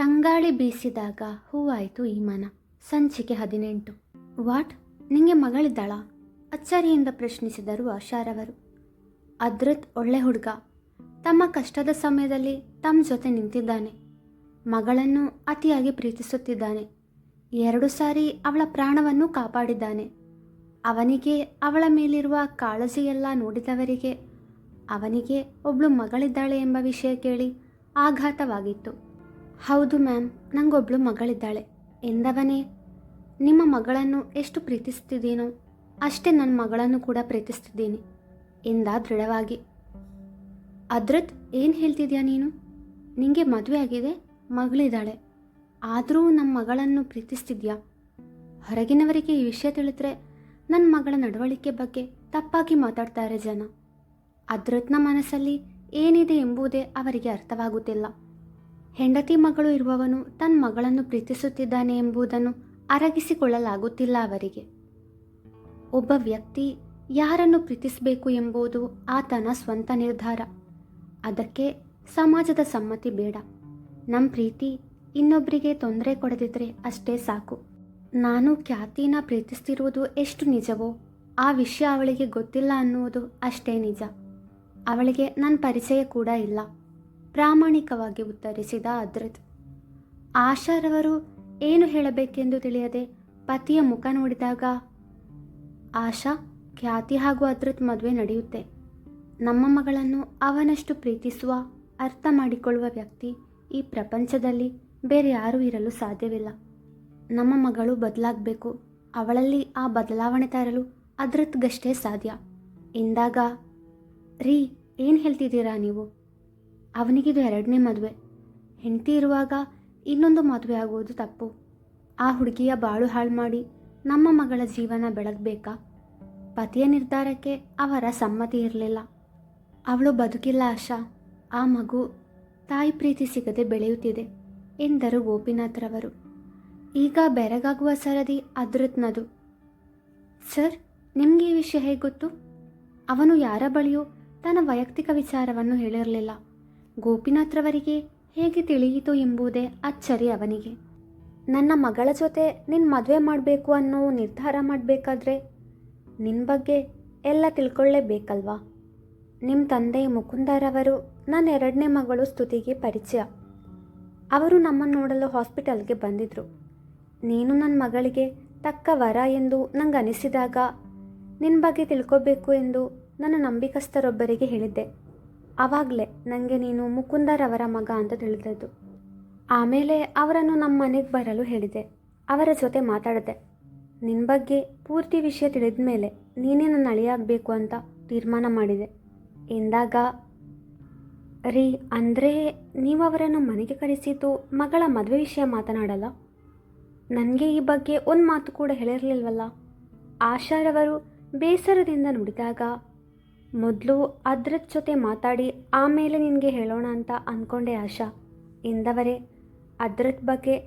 ತಂಗಾಳಿ ಬೀಸಿದಾಗ ಹೂವಾಯಿತು ಈ ಮನ. ಸಂಚಿಕೆ ಹದಿನೆಂಟು. ವಾಟ್? ನಿಂಗೆ ಮಗಳಿದ್ದಾಳಾ? ಅಚ್ಚರಿಯಿಂದ ಪ್ರಶ್ನಿಸಿದರು ಆಶಾರವರು. ಅದೃತ್ ಒಳ್ಳೆ ಹುಡುಗ. ತಮ್ಮ ಕಷ್ಟದ ಸಮಯದಲ್ಲಿ ತಮ್ಮ ಜೊತೆ ನಿಂತಿದ್ದಾನೆ. ಮಗಳನ್ನು ಅತಿಯಾಗಿ ಪ್ರೀತಿಸುತ್ತಿದ್ದಾನೆ. ಎರಡು ಸಾರಿ ಅವಳ ಪ್ರಾಣವನ್ನು ಕಾಪಾಡಿದ್ದಾನೆ. ಅವನಿಗೆ ಅವಳ ಮೇಲಿರುವ ಕಾಳಜಿಯೆಲ್ಲ ನೋಡಿದವರಿಗೆ ಅವನಿಗೆ ಒಬ್ಳು ಮಗಳಿದ್ದಾಳೆ ಎಂಬ ವಿಷಯ ಕೇಳಿ ಆಘಾತವಾಗಿತ್ತು. ಹೌದು ಮ್ಯಾಮ್, ನಂಗೊಬ್ಳು ಮಗಳಿದ್ದಾಳೆ. ಎಂದವನೇ? ನಿಮ್ಮ ಮಗಳನ್ನು ಎಷ್ಟು ಪ್ರೀತಿಸ್ತಿದ್ದೀನೋ, ಅಷ್ಟೇ ನನ್ನ ಮಗಳನ್ನು ಕೂಡ ಪ್ರೀತಿಸ್ತಿದ್ದೀನಿ, ಎಂದ ದೃಢವಾಗಿ. ಅದ್ರತ್ ಏನು ಹೇಳ್ತಿದ್ಯಾ ನೀನು? ನಿಮಗೆ ಮದುವೆ ಆಗಿದೆ, ಮಗಳಿದ್ದಾಳೆ. ಆದರೂ ನಮ್ಮ ಮಗಳನ್ನು ಪ್ರೀತಿಸ್ತಿದ್ಯಾ? ಹೊರಗಿನವರಿಗೆ ಈ ವಿಷಯ ತಿಳಿದ್ರೆ ನನ್ನ ಮಗಳ ನಡವಳಿಕೆ ಬಗ್ಗೆ ತಪ್ಪಾಗಿ ಮಾತಾಡ್ತಾರೆ ಜನ. ಅದ್ರತ್ನ ಮನಸ್ಸಲ್ಲಿ ಏನಿದೆ ಎಂಬುದೇ ಅವರಿಗೆ ಅರ್ಥವಾಗುತ್ತಿಲ್ಲ. ಹೆಂಡತಿ ಮಗಳು ಇರುವವನು ತನ್ನ ಮಗಳನ್ನು ಪ್ರೀತಿಸುತ್ತಿದ್ದಾನೆ ಎಂಬುದನ್ನು ಅರಗಿಸಿಕೊಳ್ಳಲಾಗುತ್ತಿಲ್ಲ ಅವರಿಗೆ. ಒಬ್ಬ ವ್ಯಕ್ತಿ ಯಾರನ್ನು ಪ್ರೀತಿಸಬೇಕು ಎಂಬುದು ಆತನ ಸ್ವಂತ ನಿರ್ಧಾರ. ಅದಕ್ಕೆ ಸಮಾಜದ ಸಮ್ಮತಿ ಬೇಡ. ನಮ್ಮ ಪ್ರೀತಿ ಇನ್ನೊಬ್ಬರಿಗೆ ತೊಂದರೆ ಕೊಡದಿದ್ರೆ ಅಷ್ಟೇ ಸಾಕು. ನಾನು ಖ್ಯಾತಿನ ಪ್ರೀತಿಸ್ತಿರುವುದು ಎಷ್ಟು ನಿಜವೋ, ಆ ವಿಷಯ ಅವಳಿಗೆ ಗೊತ್ತಿಲ್ಲ ಅನ್ನುವುದು ಅಷ್ಟೇ ನಿಜ. ಅವಳಿಗೆ ನನ್ನ ಪರಿಚಯ ಕೂಡ ಇಲ್ಲ. ಪ್ರಾಮಾಣಿಕವಾಗಿ ಉತ್ತರಿಸಿದ ಅದ್ರತ್, ಆಶಾರವರು ಏನು ಹೇಳಬೇಕೆಂದು ತಿಳಿಯದೆ ಪತಿಯ ಮುಖ ನೋಡಿದಾಗ, ಆಶಾ, ಖ್ಯಾತಿ ಹಾಗೂ ಅದ್ರತ್ ಮದುವೆ ನಡೆಯುತ್ತೆ. ನಮ್ಮ ಮಗಳನ್ನು ಅವನಷ್ಟು ಪ್ರೀತಿಸುವ, ಅರ್ಥ ಮಾಡಿಕೊಳ್ಳುವ ವ್ಯಕ್ತಿ ಈ ಪ್ರಪಂಚದಲ್ಲಿ ಬೇರೆ ಯಾರೂ ಇರಲು ಸಾಧ್ಯವಿಲ್ಲ. ನಮ್ಮ ಮಗಳು ಬದಲಾಗಬೇಕು. ಅವಳಲ್ಲಿ ಆ ಬದಲಾವಣೆ ತರಲು ಅದ್ರತ್ಗಷ್ಟೇ ಸಾಧ್ಯ. ಎಂದಾಗ ರೀ, ಏನು ಹೇಳ್ತಿದ್ದೀರಾ ನೀವು? ಅವನಿಗಿದು ಎರಡನೇ ಮದುವೆ. ಹೆಂಡತಿ ಇರುವಾಗ ಇನ್ನೊಂದು ಮದುವೆ ಆಗುವುದು ತಪ್ಪು. ಆ ಹುಡುಗಿಯ ಬಾಳು ಹಾಳು ಮಾಡಿ ನಮ್ಮ ಮಗಳ ಜೀವನ ಬೆಳಗಬೇಕಾ? ಪತಿಯ ನಿರ್ಧಾರಕ್ಕೆ ಅವರ ಸಮ್ಮತಿ ಇರಲಿಲ್ಲ. ಅವಳು ಬದುಕಿಲ್ಲ ಆಶಾ. ಆ ಮಗು ತಾಯಿ ಪ್ರೀತಿ ಸಿಗದೆ ಬೆಳೆಯುತ್ತಿದೆ ಎಂದರು ಗೋಪಿನಾಥ್ರವರು. ಈಗ ಬೆರಗಾಗುವ ಸರದಿ ಅದೃತ್ನದು ಸರ್, ನಿಮಗೆ ಈ ವಿಷಯ ಹೇಗೆ ಗೊತ್ತು? ಅವನು ಯಾರ ಬಳಿಯೂ ತನ್ನ ವೈಯಕ್ತಿಕ ವಿಚಾರವನ್ನು ಹೇಳಿರಲಿಲ್ಲ. ಗೋಪಿನಾಥ್ರವರಿಗೆ ಹೇಗೆ ತಿಳಿಯಿತು ಎಂಬುದೇ ಅಚ್ಚರಿ ಅವನಿಗೆ. ನನ್ನ ಮಗಳ ಜೊತೆ ನಿನ್ನ ಮದುವೆ ಮಾಡಬೇಕು ಅನ್ನೋ ನಿರ್ಧಾರ ಮಾಡಬೇಕಾದ್ರೆ ನಿನ್ನ ಬಗ್ಗೆ ಎಲ್ಲ ತಿಳ್ಕೊಳ್ಳೇಬೇಕಲ್ವಾ? ನಿಮ್ಮ ತಂದೆ ಮುಕುಂದರವರು ನನ್ನ ಎರಡನೇ ಮಗಳು ಸ್ತುತಿಗೆ ಪರಿಚಯ. ಅವರು ನಮ್ಮನ್ನು ನೋಡಲು ಹಾಸ್ಪಿಟಲ್ಗೆ ಬಂದಿದ್ದರು ನೀನು ನನ್ನ ಮಗಳಿಗೆ ತಕ್ಕ ವರ ಎಂದು ನಂಗೆ ಅನಿಸಿದಾಗ ನಿನ್ನ ಬಗ್ಗೆ ತಿಳ್ಕೋಬೇಕು ಎಂದು ನನ್ನ ನಂಬಿಕಸ್ಥರೊಬ್ಬರಿಗೆ ಹೇಳಿದ್ದೆ. ಆವಾಗಲೇ ನನಗೆ ನೀನು ಮುಕುಂದರವರ ಮಗ ಅಂತ ತಿಳಿದದ್ದು. ಆಮೇಲೆ ಅವರನ್ನು ನಮ್ಮ ಮನೆಗೆ ಬರಲು ಹೇಳಿದೆ. ಅವರ ಜೊತೆ ಮಾತಾಡಿದೆ. ನಿನ್ನ ಬಗ್ಗೆ ಪೂರ್ತಿ ವಿಷಯ ತಿಳಿದ ಮೇಲೆ ನೀನೇ ನನ್ನ ಅಳಿಯಾಗಬೇಕು ಅಂತ ತೀರ್ಮಾನ ಮಾಡಿದೆ. ಎಂದಾಗ, ರೀ, ಅಂದರೆ ನೀವು ಅವರನ್ನು ಮನೆಗೆ ಕರೆಸಿದ್ದು ಮಗಳ ಮದುವೆ ವಿಷಯ ಮಾತನಾಡಲ್ಲ? ನನಗೆ ಈ ಬಗ್ಗೆ ಒಂದು ಮಾತು ಕೂಡ ಹೇಳಿರಲಿಲ್ವಲ್ಲ? ಆಶಾರವರು ಬೇಸರದಿಂದ ನುಡಿದಾಗ ಮೊದಲು ಅದ್ರ ಜೊತೆ ಮಾತಾಡಿ ಆಮೇಲೆ ನಿನಗೆ ಹೇಳೋಣ ಅಂತ ಅಂದ್ಕೊಂಡೆ ಆಶಾ. ಎಂದವರೇ ಅದ್ರದ ಬಗ್ಗೆ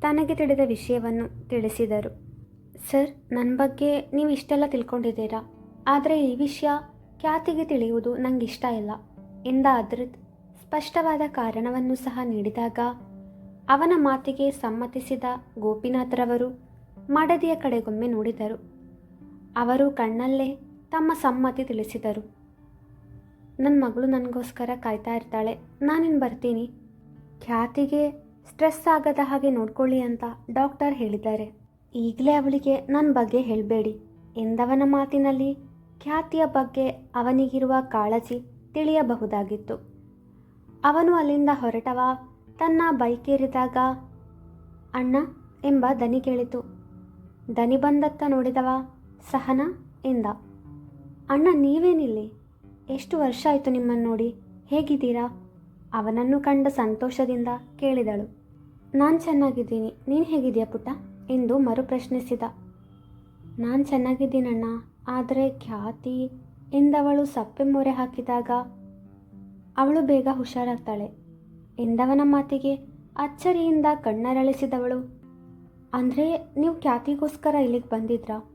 ತನಗೆ ತಿಳಿದ ವಿಷಯವನ್ನು ತಿಳಿಸಿದರು. ಸರ್ ನನ್ನ ಬಗ್ಗೆ ನೀವು ಇಷ್ಟೆಲ್ಲ ತಿಳ್ಕೊಂಡಿದ್ದೀರಾ? ಆದರೆ ಈ ವಿಷಯ ಖ್ಯಾತಿಗೆ ತಿಳಿಯುವುದು ನಂಗೆ ಇಷ್ಟ ಇಲ್ಲ. ಎಂದ ಅದ್ರದ್ ಸ್ಪಷ್ಟವಾದ ಕಾರಣವನ್ನು ಸಹ ನೀಡಿದಾಗ ಅವನ ಮಾತಿಗೆ ಸಮ್ಮತಿಸಿದ ಗೋಪಿನಾಥ್ರವರು ಮಡದಿಯ ಕಡೆಗೊಮ್ಮೆ ನೋಡಿದರು. ಅವರು ಕಣ್ಣಲ್ಲೇ ತಮ್ಮ ಸಮ್ಮತಿ ತಿಳಿಸಿದರು. ನನ್ನ ಮಗಳು ನನಗೋಸ್ಕರ ಕಾಯ್ತಾ ಇರ್ತಾಳೆ. ನಾನಿನ್ನು ಬರ್ತೀನಿ. ಖ್ಯಾತಿಗೆ ಸ್ಟ್ರೆಸ್ ಆಗದ ಹಾಗೆ ನೋಡ್ಕೊಳ್ಳಿ ಅಂತ ಡಾಕ್ಟರ್ ಹೇಳಿದ್ದಾರೆ. ಈಗಲೇ ಅವಳಿಗೆ ನನ್ನ ಬಗ್ಗೆ ಹೇಳಬೇಡಿ. ಎಂದವನ ಮಾತಿನಲ್ಲಿ ಖ್ಯಾತಿಯ ಬಗ್ಗೆ ಅವನಿಗಿರುವ ಕಾಳಜಿ ತಿಳಿಯಬಹುದಾಗಿತ್ತು. ಅವನು ಅಲ್ಲಿಂದ ಹೊರಟವ, ತನ್ನ ಬೈಕೇರಿದಾಗ, ಅಣ್ಣ ಎಂಬ ದನಿ ಕೇಳಿತು. ದನಿ ಬಂದತ್ತ ನೋಡಿದವ, ಸಹನ ಎಂದ. ಅಣ್ಣ, ನೀವೇನಿಲ್ಲಿ? ಎಷ್ಟು ವರ್ಷ ಆಯಿತು ನಿಮ್ಮನ್ನು ನೋಡಿ? ಹೇಗಿದ್ದೀರಾ? ಅವನನ್ನು ಕಂಡ ಸಂತೋಷದಿಂದ ಕೇಳಿದಳು. ನಾನು ಚೆನ್ನಾಗಿದ್ದೀನಿ. ನೀನು ಹೇಗಿದೆಯಾ ಪುಟ್ಟ? ಎಂದು ಮರುಪ್ರಶ್ನಿಸಿದ. ನಾನು ಚೆನ್ನಾಗಿದ್ದೀನಣ್ಣ, ಆದರೆ ಖ್ಯಾತಿ ಎಂದವಳು ಸಪ್ಪೆ ಮೊರೆ ಹಾಕಿದಾಗ ಅವಳು ಬೇಗ ಹುಷಾರಾಗ್ತಾಳೆ. ಎಂದವನ ಮಾತಿಗೆ ಅಚ್ಚರಿಯಿಂದ ಕಣ್ಣರಳಿಸಿದವಳು. ಅಂದರೆ ನೀವು ಖ್ಯಾತಿಗೋಸ್ಕರ ಇಲ್ಲಿಗೆ ಬಂದಿದ್ರಾ?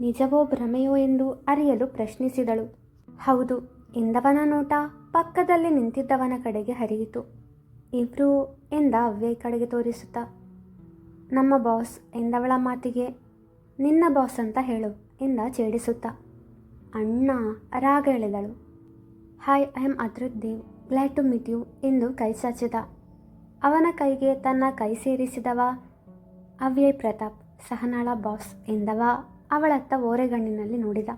ನಿಜವೋ ಭ್ರಮೆಯೋ ಎಂದು ಅರಿಯಲು ಪ್ರಶ್ನಿಸಿದಳು. ಹೌದು ಎಂದವನ ನೋಟ ಪಕ್ಕದಲ್ಲಿ ನಿಂತಿದ್ದವನ ಕಡೆಗೆ ಹರಿಯಿತು. ಇಬ್ರು ಎಂದ ಅವ್ಯಯ್ ಕಡೆಗೆ ತೋರಿಸುತ್ತಾ, ನಮ್ಮ ಬಾಸ್ ಎಂದವಳ ಮಾತಿಗೆ, ನಿನ್ನ ಬಾಸ್ ಅಂತ ಹೇಳು ಎಂದ ಛೇಡಿಸುತ್ತ. ಅಣ್ಣ ರಾಗ ಎಳೆದಳು. Hi, I am Adriddev glad to meet you ಎಂದು ಕೈ ಚಾಚಿದ. ಅವನ ಕೈಗೆ ತನ್ನ ಕೈ ಸೇರಿಸಿದವ ಅವ್ಯಯ್ ಪ್ರತಾಪ್, ಸಹನಾಳ ಬಾಸ್ ಎಂದವ ಅವಳತ್ತ ಓರೆಗಣ್ಣಿನಲ್ಲಿ ನೋಡಿದ.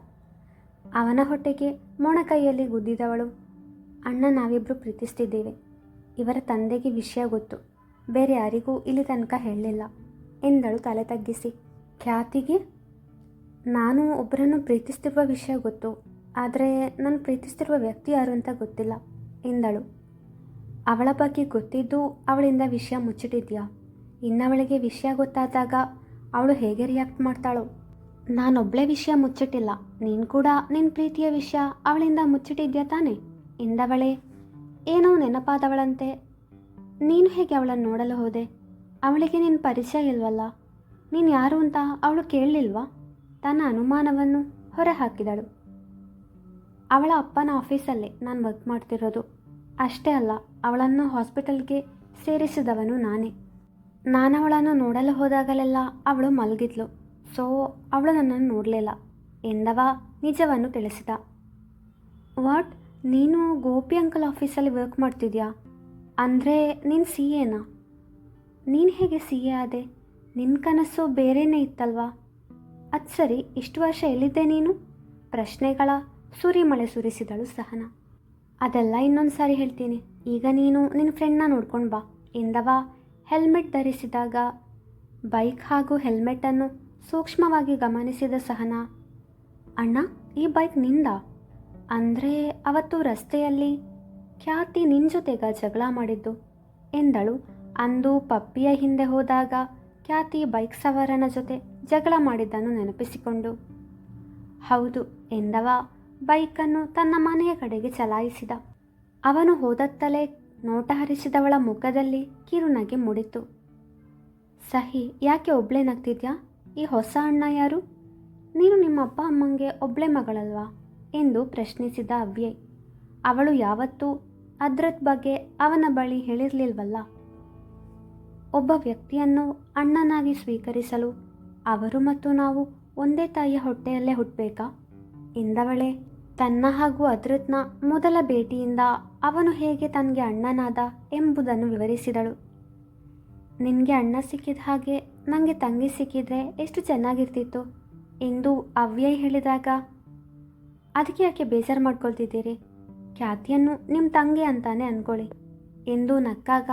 ಅವನ ಹೊಟ್ಟೆಗೆ ಮೊಣಕೈಯಲ್ಲಿ ಗುದ್ದಿದವಳು. ಅಣ್ಣ ನಾವಿಬ್ಬರು ಪ್ರೀತಿಸ್ತಿದ್ದೇವೆ. ಇವರ ತಂದೆಗೆ ವಿಷಯ ಗೊತ್ತು. ಬೇರೆ ಯಾರಿಗೂ ಇಲ್ಲಿ ತನಕ ಹೇಳಲಿಲ್ಲ. ಎಂದಳು ತಲೆ ತಗ್ಗಿಸಿ. ಖ್ಯಾತಿಗೆ? ನಾನು ಒಬ್ಬರನ್ನು ಪ್ರೀತಿಸ್ತಿರುವ ವಿಷಯ ಗೊತ್ತು. ಆದರೆ ನಾನು ಪ್ರೀತಿಸ್ತಿರುವ ವ್ಯಕ್ತಿ ಯಾರು ಅಂತ ಗೊತ್ತಿಲ್ಲ, ಎಂದಳು. ಅವಳ ಬಗ್ಗೆ ಗೊತ್ತಿದ್ದು ಅವಳಿಂದ ವಿಷಯ ಮುಚ್ಚಿಟ್ಟಿದ್ಯಾ? ಇನ್ನವಳಿಗೆ ವಿಷಯ ಗೊತ್ತಾದಾಗ ಅವಳು ಹೇಗೆ ರಿಯಾಕ್ಟ್ ಮಾಡ್ತಾಳೋ? ನಾನೊಬ್ಳೆ ವಿಷಯ ಮುಚ್ಚಿಟ್ಟಿಲ್ಲ. ನೀನು ಕೂಡ ನಿನ್ನ ಪ್ರೀತಿಯ ವಿಷಯ ಅವಳಿಂದ ಮುಚ್ಚಿಟ್ಟಿದ್ಯಾ ತಾನೆ? ಎಂದವಳೆ ಏನೋ ನೆನಪಾದವಳಂತೆ. ನೀನು ಹೇಗೆ ಅವಳನ್ನು ನೋಡಲು ಹೋದೆ? ಅವಳಿಗೆ ನಿನ್ನ ಪರಿಚಯ ಇಲ್ವಲ್ಲ? ನೀನು ಯಾರು ಅಂತ ಅವಳು ಕೇಳಲಿಲ್ವಾ? ತನ್ನ ಅನುಮಾನವನ್ನು ಹೊರಹಾಕಿದಳು. ಅವಳ ಅಪ್ಪನ ಆಫೀಸಲ್ಲೇ ನಾನು ವರ್ಕ್ ಮಾಡ್ತಿರೋದು. ಅಷ್ಟೇ ಅಲ್ಲ, ಅವಳನ್ನು ಹಾಸ್ಪಿಟಲ್ಗೆ ಸೇರಿಸಿದವನು ನಾನೇ. ನಾನು ಅವಳನ್ನು ನೋಡಲು ಹೋದಾಗಲೆಲ್ಲ ಅವಳು ಮಲಗಿದ್ಲು. ಸೊ, ಅವಳು ನನ್ನನ್ನು ನೋಡಲಿಲ್ಲ. ಎಂದವ ನಿಜವನ್ನು ತಿಳಿಸಿದ. ವಾಟ್? ನೀನು ಗೋಪಿ ಅಂಕಲ್ ಆಫೀಸಲ್ಲಿ ವರ್ಕ್ ಮಾಡ್ತಿದ್ಯಾ? ಅಂದರೆ ನೀನು ಸಿ ಎನಾ? ನೀನು ಹೇಗೆ ಸಿ ಎ ಆದೆ? ನಿನ್ನ ಕನಸು ಬೇರೆಯೇ ಇತ್ತಲ್ವಾ? ಅದು ಸರಿ, ಇಷ್ಟು ವರ್ಷ ಎಲ್ಲಿದ್ದೆ ನೀನು? ಪ್ರಶ್ನೆಗಳ ಸುರಿಮಳೆ ಸುರಿಸಿದಳು ಸಹನ. ಅದೆಲ್ಲ ಇನ್ನೊಂದು ಸಾರಿ ಹೇಳ್ತೀನಿ. ಈಗ ನೀನು ನಿನ್ನ ಫ್ರೆಂಡ್ನ ನೋಡ್ಕೊಂಡು ಬಾ, ಎಂದವ ಹೆಲ್ಮೆಟ್ ಧರಿಸಿದಾಗ. ಬೈಕ್ ಹಾಗೂ ಹೆಲ್ಮೆಟನ್ನು ಸೂಕ್ಷ್ಮವಾಗಿ ಗಮನಿಸಿದ ಸಹನ, ಅಣ್ಣ, ಈ ಬೈಕ್ನಿಂದ? ಅಂದರೆ ಅವತ್ತು ರಸ್ತೆಯಲ್ಲಿ ಖ್ಯಾತಿ ನಿನ್ನ ಜೊತೆಗ ಜಗಳ ಮಾಡಿದ್ದು? ಎಂದಳು. ಅಂದು ಪಪ್ಪಿಯ ಹಿಂದೆ ಹೋದಾಗ ಖ್ಯಾತಿ ಬೈಕ್ ಸವಾರನ ಜೊತೆ ಜಗಳ ಮಾಡಿದ್ದನ್ನು ನೆನಪಿಸಿಕೊಂಡು, ಹೌದು ಎಂದವ, ಬೈಕನ್ನು ತನ್ನ ಮನೆಯ ಕಡೆಗೆ ಚಲಾಯಿಸಿದ. ಅವನು ಹೋದತ್ತಲೇ ನೋಟ ಹರಿಸಿದವಳ ಮುಖದಲ್ಲಿ ಕಿರುನಗೆ ಮೂಡಿತು ಸಹಿ, ಯಾಕೆ ಒಬ್ಳೆ ನಗ್ತಿದ್ಯಾ? ಈ ಹೊಸ ಅಣ್ಣ ಯಾರು? ನೀನು ನಿಮ್ಮ ಅಪ್ಪ ಅಮ್ಮಂಗೆ ಒಬ್ಳೆ ಮಗಳಲ್ವಾ? ಎಂದು ಪ್ರಶ್ನಿಸಿದ ಅವ್ಯಯ್ ಅವಳು ಯಾವತ್ತೂ ಅದ್ರತ್ ಬಗ್ಗೆ ಅವನ ಬಳಿ ಹೇಳಿರಲಿಲ್ವಲ್ಲ? ಒಬ್ಬ ವ್ಯಕ್ತಿಯನ್ನು ಅಣ್ಣನಾಗಿ ಸ್ವೀಕರಿಸಲು ಅವರು ಮತ್ತು ನಾವು ಒಂದೇ ತಾಯಿಯ ಹೊಟ್ಟೆಯಲ್ಲೇ ಹುಟ್ಟಬೇಕಾ ಎಂದವಳೆ ತನ್ನ ಹಾಗೂ ಅದ್ರತ್ನ ಮೊದಲ ಭೇಟಿಯಿಂದ ಅವನು ಹೇಗೆ ತನಗೆ ಅಣ್ಣನಾದ ಎಂಬುದನ್ನು ವಿವರಿಸಿದಳು. ನಿನಗೆ ಅಣ್ಣ ಸಿಕ್ಕಿದ ಹಾಗೆ ನನಗೆ ತಂಗಿ ಸಿಕ್ಕಿದ್ರೆ ಎಷ್ಟು ಚೆನ್ನಾಗಿರ್ತಿತ್ತು. ಎಂದು ಅವ್ಯಯ್ ಹೇಳಿದಾಗ, ಅದಕ್ಕೆ ಯಾಕೆ ಬೇಜಾರು ಮಾಡ್ಕೊಳ್ತಿದ್ದೀರಿ? ಖ್ಯಾತಿಯನ್ನು ನಿಮ್ಮ ತಂಗಿ ಅಂತಾನೆ ಅಂದ್ಕೊಳ್ಳಿ ಎಂದು ನಕ್ಕಾಗ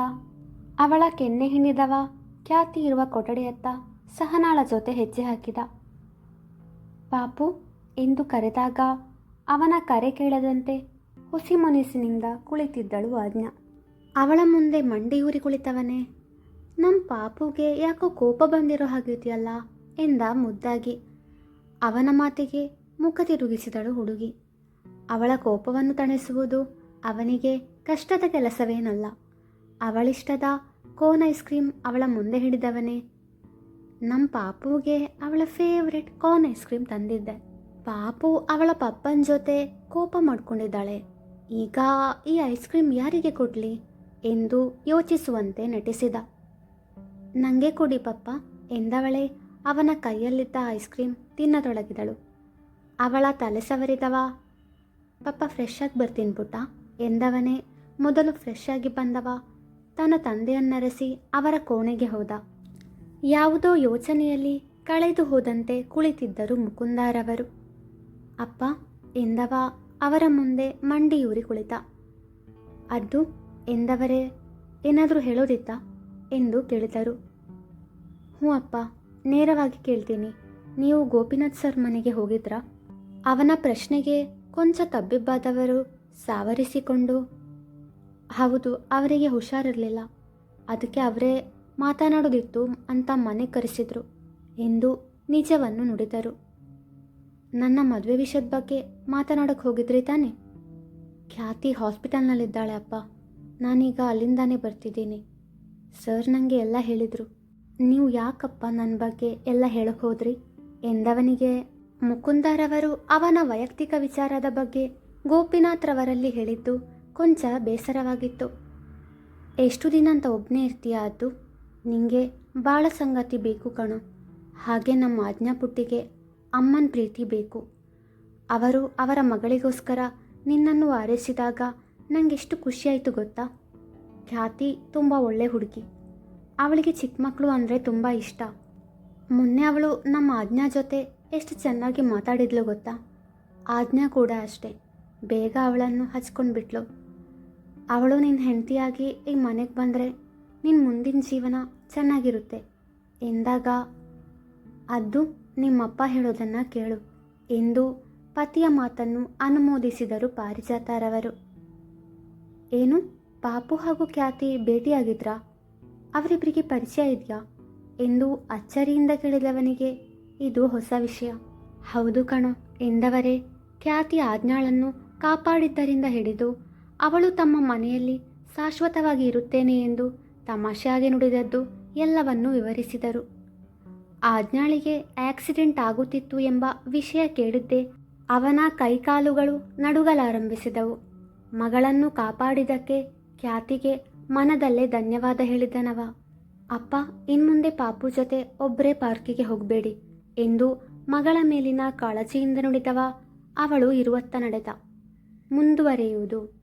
ಅವಳ ಕೆನ್ನೆ ಹಿಂಡಿದವ ಖ್ಯಾತಿ ಇರುವ ಕೊಠಡಿಯತ್ತ ಸಹನಾಳ ಜೊತೆ ಹೆಜ್ಜೆ ಹಾಕಿದ. ಪಾಪು ಎಂದು ಕರೆದಾಗ ಅವನ ಕರೆ ಕೇಳದಂತೆ ಹುಸಿ ಮುನಿಸಿನಿಂದ ಕುಳಿತಿದ್ದಳು ಆಜ್ಞಾ. ಅವಳ ಮುಂದೆ ಮಂಡಿಯೂರಿ ಕುಳಿತವನೇ ನಮ್ಮ ಪಾಪುಗೆ ಯಾಕೋ ಕೋಪ ಬಂದಿರೋ ಹಾಗಿದೆಯಲ್ಲ ಎಂದ ಮುದ್ದಾಗಿ. ಅವನ ಮಾತಿಗೆ ಮುಖ ತಿರುಗಿಸಿದಳು ಹುಡುಗಿ. ಅವಳ ಕೋಪವನ್ನು ತಣಿಸುವುದು ಅವನಿಗೆ ಕಷ್ಟದ ಕೆಲಸವೇನಲ್ಲ. ಅವಳಿಷ್ಟದ ಕೋನ್ ಐಸ್ ಕ್ರೀಮ್ ಅವಳ ಮುಂದೆ ಹಿಡಿದವನೇ. ನಮ್ಮ ಪಾಪುಗೆ ಅವಳ ಫೇವ್ರೆಟ್ ಕಾರ್ನ್ ಐಸ್ ಕ್ರೀಮ್ ತಂದಿದ್ದೆ. ಪಾಪು ಅವಳ ಪಪ್ಪನ ಜೊತೆ ಕೋಪ ಮಾಡಿಕೊಂಡಿದ್ದಾಳೆ. ಈಗ ಈ ಐಸ್ ಕ್ರೀಮ್ ಯಾರಿಗೆ ಕೊಡಲಿ? ಎಂದು ಯೋಚಿಸುವಂತೆ ನಟಿಸಿದ. ನನಗೆ ಕೊಡಿ, ಪಪ್ಪ, ಎಂದವಳೆ ಅವನ ಕೈಯಲ್ಲಿದ್ದ ಐಸ್ ಕ್ರೀಮ್ ತಿನ್ನತೊಡಗಿದಳು. ಅವಳ ತಲೆ ಸವರಿದವ? ಪಪ್ಪ ಫ್ರೆಶ್ ಆಗಿ ಬರ್ತೀನಿ ಪುಟ್ಟ, ಎಂದವನೇ ಮೊದಲು ಫ್ರೆಶ್ ಆಗಿ ಬಂದವ? ತನ್ನ ತಂದೆಯನ್ನರೆಸಿ ಅವರ ಕೋಣೆಗೆ ಹೋದ. ಯಾವುದೋ ಯೋಚನೆಯಲ್ಲಿ ಕಳೆದು ಹೋದಂತೆ ಕುಳಿತಿದ್ದರು ಮುಕುಂದಾರವರು. ಅಪ್ಪ, ಎಂದವ? ಅವರ ಮುಂದೆ ಮಂಡಿಯೂರಿ ಕುಳಿತ. ಅದ್ದು ಎಂದವರೇ, ಏನಾದರೂ ಹೇಳೋದಿತ್ತಾ? ಎಂದು ಕೇಳಿದರು. ಹ್ಞೂ ಅಪ್ಪ, ನೇರವಾಗಿ ಕೇಳ್ತೀನಿ. ನೀವು ಗೋಪಿನಾಥ್ ಸರ್ ಮನೆಗೆ ಹೋಗಿದ್ರಾ? ಅವನ ಪ್ರಶ್ನೆಗೆ ಕೊಂಚ ತಬ್ಬಿಬ್ಬಾದವರು ಸಾವರಿಸಿಕೊಂಡು, ಹೌದು, ಅವರಿಗೆ ಹುಷಾರಿರಲಿಲ್ಲ. ಅದಕ್ಕೆ ಅವರೇ ಮಾತನಾಡೋದಿತ್ತು ಅಂತ ಮನೆ ಕರೆಸಿದ್ರು ಎಂದು ನಿಜವನ್ನು ನುಡಿದರು. ನನ್ನ ಮದುವೆ ವಿಷಯದ ಬಗ್ಗೆ ಮಾತನಾಡೋಕ್ಕೆ ಹೋಗಿದ್ರಿ ತಾನೆ? ಖ್ಯಾತಿ ಹಾಸ್ಪಿಟಲ್ನಲ್ಲಿದ್ದಾಳೆ ಅಪ್ಪ. ನಾನೀಗ ಅಲ್ಲಿಂದಾನೇ ಬರ್ತಿದ್ದೀನಿ. ಸರ್ ನನಗೆ ಎಲ್ಲ ಹೇಳಿದರು. ನೀವು ಯಾಕಪ್ಪ ನನ್ನ ಬಗ್ಗೆ ಎಲ್ಲ ಹೇಳಕ್ಕೆ ಹೋದ್ರಿ? ಎಂದವನಿಗೆ? ಮುಕುಂದರವರು ಅವನ ವೈಯಕ್ತಿಕ ವಿಚಾರದ ಬಗ್ಗೆ ಗೋಪಿನಾಥ್ರವರಲ್ಲಿ ಹೇಳಿದ್ದು ಕೊಂಚ ಬೇಸರವಾಗಿತ್ತು. ಎಷ್ಟು ದಿನ ಅಂತ ಒಬ್ಬನೇ ಇರ್ತೀಯ ಅದು? ನಿಮಗೆ ಭಾಳ ಸಂಗತಿ ಬೇಕು ಕಣೋ. ಹಾಗೆ ನಮ್ಮ ಆಜ್ಞಾ ಪುಟ್ಟಿಗೆ ಅಮ್ಮನ ಪ್ರೀತಿ ಬೇಕು. ಅವರು ಅವರ ಮಗಳಿಗೋಸ್ಕರ ನಿನ್ನನ್ನು ಆರೈಸಿದಾಗ ನನಗೆಷ್ಟು ಖುಷಿಯಾಯಿತು ಗೊತ್ತಾ? ಖ್ಯಾತಿ ತುಂಬ ಒಳ್ಳೆ ಹುಡುಗಿ. ಅವಳಿಗೆ ಚಿಕ್ಕ ಮಕ್ಕಳು ಅಂದರೆ ತುಂಬ ಇಷ್ಟ. ಮೊನ್ನೆ ಅವಳು ನಮ್ಮ ಆಜ್ಞಾ ಜೊತೆ ಎಷ್ಟು ಚೆನ್ನಾಗಿ ಮಾತಾಡಿದ್ಲು ಗೊತ್ತಾ? ಆಜ್ಞಾ ಕೂಡ ಅಷ್ಟೇ. ಬೇಗ ಅವಳನ್ನು ಹಚ್ಕೊಂಡು ಬಿಟ್ಲು. ಅವಳು ನಿನ್ನ ಹೆಂಡತಿಯಾಗಿ ಈ ಮನೆಗೆ ಬಂದರೆ ನಿನ್ನ ಮುಂದಿನ ಜೀವನ ಚೆನ್ನಾಗಿರುತ್ತೆ. ಎಂದಾಗ ಅದು ನಿಮ್ಮಪ್ಪ ಹೇಳೋದನ್ನು ಕೇಳು ಎಂದು ಪತಿಯ ಮಾತನ್ನು ಅನುಮೋದಿಸಿದರು ಪಾರಿಜಾತರವರು. ಏನು? ಪಾಪು ಹಾಗೂ ಖ್ಯಾತಿ ಭೇಟಿಯಾಗಿದ್ರಾ? ಅವರಿಬ್ಬರಿಗೆ ಪರಿಚಯ ಇದೆಯಾ? ಎಂದು ಅಚ್ಚರಿಯಿಂದ ಕೇಳಿದವನಿಗೆ ಇದು ಹೊಸ ವಿಷಯ. ಹೌದು ಕಣೋ, ಎಂದವರೇ, ಖ್ಯಾತಿ ಆಜ್ಞಾಳನ್ನು ಕಾಪಾಡಿದ್ದರಿಂದ ಹಿಡಿದು ಅವಳು ತಮ್ಮ ಮನೆಯಲ್ಲಿ ಶಾಶ್ವತವಾಗಿ ಇರುತ್ತೇನೆ ಎಂದು ತಮಾಷೆಯಾಗಿ ನುಡಿದದ್ದು ಎಲ್ಲವನ್ನೂ ವಿವರಿಸಿದರು. ಆಜ್ಞಾಳಿಗೆ ಆಕ್ಸಿಡೆಂಟ್ ಆಗುತ್ತಿತ್ತು ಎಂಬ ವಿಷಯ ಕೇಳಿದ್ದೇ ಅವನ ಕೈಕಾಲುಗಳು ನಡುಗಲಾರಂಭಿಸಿದವು. ಮಗಳನ್ನು ಕಾಪಾಡಿದ್ದಕ್ಕೆ ಖ್ಯಾತಿಗೆ ಮನದಲ್ಲೇ ಧನ್ಯವಾದ ಹೇಳಿದನವ. ಅಪ್ಪ, ಇನ್ಮುಂದೆ ಪಾಪು ಜೊತೆ ಒಬ್ಬರೇ ಪಾರ್ಕಿಗೆ ಹೋಗಬೇಡಿ. ಎಂದು ಮಗಳ ಮೇಲಿನ ಕಾಳಜಿಯಿಂದ ನುಡಿದವ ಅವಳು ಇರುವತ್ತ ನಡೆದ. ಮುಂದುವರೆಯುವುದು.